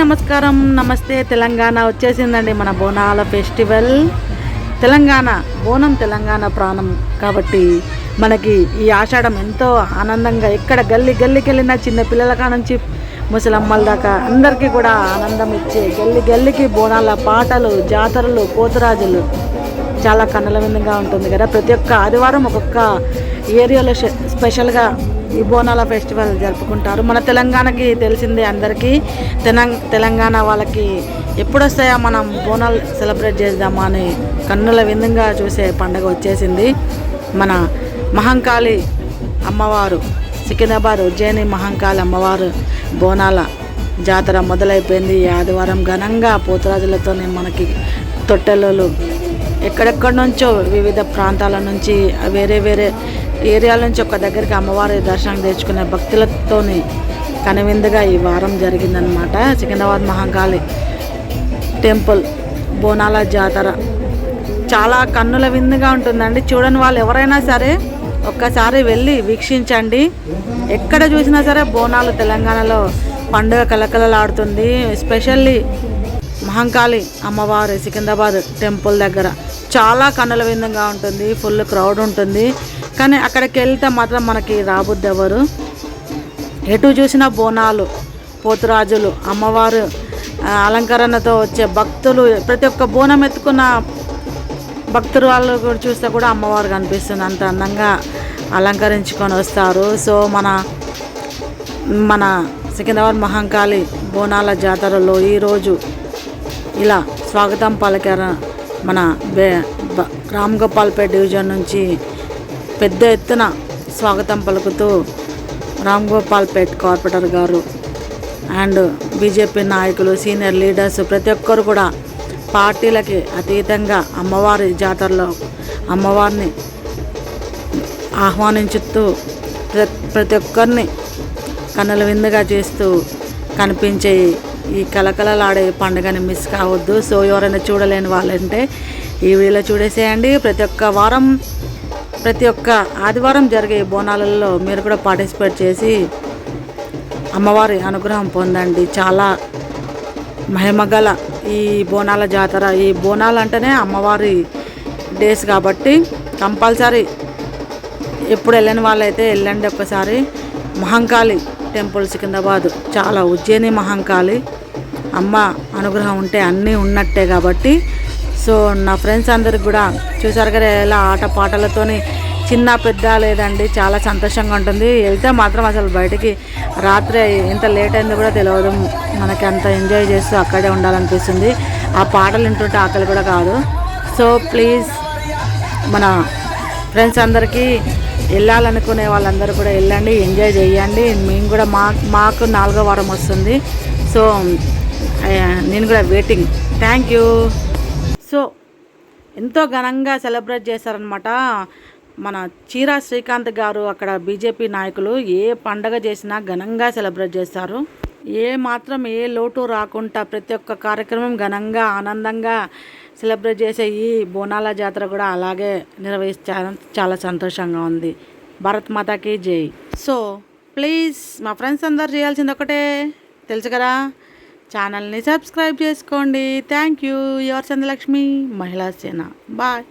నమస్కారం. నమస్తే తెలంగాణ. వచ్చేసిందండి మన బోనాల ఫెస్టివల్. తెలంగాణ బోనం తెలంగాణ ప్రాణం. కాబట్టి మనకి ఈ ఆషాఢం ఎంతో ఆనందంగా ఎక్కడ గల్లి గల్లికి వెళ్ళినా చిన్న పిల్లల కాడ నుంచి ముసలమ్మల దాకా అందరికీ కూడా ఆనందం ఇచ్చే గల్లి గల్లికి బోనాల పాటలు జాతరలు పోతురాజులు చాలా కన్నుల విందుగా ఉంటుంది కదా. ప్రతి ఒక్క ఆదివారం ఒక్కొక్క ఏరియాలో స్పెషల్గా ఈ బోనాల ఫెస్టివల్ జరుపుకుంటారు. మన తెలంగాణకి తెలిసిందే అందరికీ. తెలంగాణ వాళ్ళకి ఎప్పుడొస్తాయా మనం బోనాలు సెలబ్రేట్ చేద్దామా అని కన్నుల విందుగా చూసే పండగ వచ్చేసింది. మన మహంకాళి అమ్మవారు సికింద్రాబాద్ ఉజ్జయిని మహంకాళి అమ్మవారు బోనాల జాతర మొదలైపోయింది. ఆదివారం ఘనంగా పోతురాజులతోనే మనకి తొట్టెలలో ఎక్కడెక్కడి నుంచో వివిధ ప్రాంతాల నుంచి వేరే వేరే ఏరియాల నుంచి ఒక దగ్గరికి అమ్మవారి దర్శనం తెచ్చుకునే భక్తులతోని కనువిందుగా ఈ వారం జరిగిందనమాట సికింద్రాబాద్ మహాకాళి టెంపుల్ బోనాల జాతర. చాలా కన్నుల విందుగా ఉంటుందండి. చూడని వాళ్ళు ఎవరైనా సరే ఒక్కసారి వెళ్ళి వీక్షించండి. ఎక్కడ చూసినా సరే బోనాలు తెలంగాణలో పండుగ కలకలలాడుతుంది ఎస్పెషల్లీ మహంకాళి అమ్మవారి సికింద్రాబాద్ టెంపుల్ దగ్గర. చాలా కన్నుల విందంగా ఉంటుంది. ఫుల్ క్రౌడ్ ఉంటుంది. కానీ అక్కడికి వెళ్తే మాత్రం మనకి రాబుద్ది ఎవరు ఎటు చూసినా బోనాలు పోతురాజులు అమ్మవారు అలంకరణతో వచ్చే భక్తులు ప్రతి ఒక్క బోనం ఎత్తుకున్న భక్తులు వాళ్ళు కూడా చూస్తే కూడా అమ్మవారు కనిపిస్తుంది. అంత అందంగా అలంకరించుకొని వస్తారు. సో మన మన సికింద్రాబాద్ మహంకాళి బోనాల జాతరలో ఈరోజు ఇలా స్వాగతం పలికారు మన బే రామ్ గోపాల్పేట్ డివిజన్ నుంచి పెద్ద ఎత్తున స్వాగతం పలుకుతూ రామ్ గోపాల్ పేట్ కార్పొరేటర్ గారు అండ్ బీజేపీ నాయకులు సీనియర్ లీడర్స్ ప్రతి ఒక్కరు కూడా పార్టీలకి అతీతంగా అమ్మవారి జాతరలో అమ్మవారిని ఆహ్వానించుతూ ప్ర- ప్రతి ఒక్కరిని కన్నుల విందుగా చేస్తూ కనిపించే ఈ కలకలలాడే పండుగని మిస్ కావద్దు. సో ఎవరైనా చూడలేని వాళ్ళంటే ఈ వీడియోలో చూడేసేయండి. ప్రతి ఒక్క వారం ప్రతి ఒక్క ఆదివారం జరిగే ఈ బోనాలలో మీరు కూడా పార్టిసిపేట్ చేసి అమ్మవారి అనుగ్రహం పొందండి. చాలా మహిమగల ఈ బోనాల జాతర. ఈ బోనాలు అంటేనే అమ్మవారి డేస్ కాబట్టి కంపల్సరీ ఎప్పుడు వెళ్ళని వాళ్ళైతే వెళ్ళండి ఒక్కసారి. మహంకాళి టెంపుల్ సికింద్రాబాద్ చాలా ఉజ్జయిని మహంకాళి. అమ్మ అనుగ్రహం ఉంటే అన్నీ ఉన్నట్టే కాబట్టి సో నా ఫ్రెండ్స్ అందరికి కూడా చూసారు కదా ఎలా ఆట పాటలతోని చిన్న పెద్ద లేదండి చాలా సంతోషంగా ఉంటుంది. వెళ్తే మాత్రం అసలు బయటికి రాత్రి ఎంత లేట్ అయిందో కూడా తెలియదు మనకి అంత ఎంజాయ్ చేస్తూ అక్కడే ఉండాలనిపిస్తుంది. ఆ పాటలు వింటుంటే ఆకలి కూడా కాదు. సో ప్లీజ్ మన ఫ్రెండ్స్ అందరికీ వెళ్ళాలనుకునే వాళ్ళందరూ కూడా వెళ్ళండి ఎంజాయ్ చేయండి. మేము కూడా మా మాకు నాలుగో వారం వస్తుంది. సో నేను కూడా వెయిటింగ్ థ్యాంక్ యూ సో ఎంతో ఘనంగా సెలబ్రేట్ చేశారనమాట మన చీరా శ్రీకాంత్ గారు అక్కడ బీజేపీ నాయకులు ఏ పండగ చేసినా ఘనంగా సెలబ్రేట్ చేస్తారు ఏ మాత్రం ఏ లోటు రాకుండా ప్రతి ఒక్క కార్యక్రమం ఘనంగా ఆనందంగా సెలబ్రేట్ చేసే ఈ బోనాల జాతర కూడా అలాగే నిర్వహించారు. చాలా సంతోషంగా ఉంది. భారత్ మాతాకి జై. సో ప్లీజ్ మా ఫ్రెండ్స్ అందరు చేయాల్సింది ఒకటే. తెలుసు కదా? ఛానల్ని సబ్స్క్రైబ్ చేసుకోండి. Thank you. యువర్ చంద్రలక్ష్మి మహిళా సేన. బాయ్.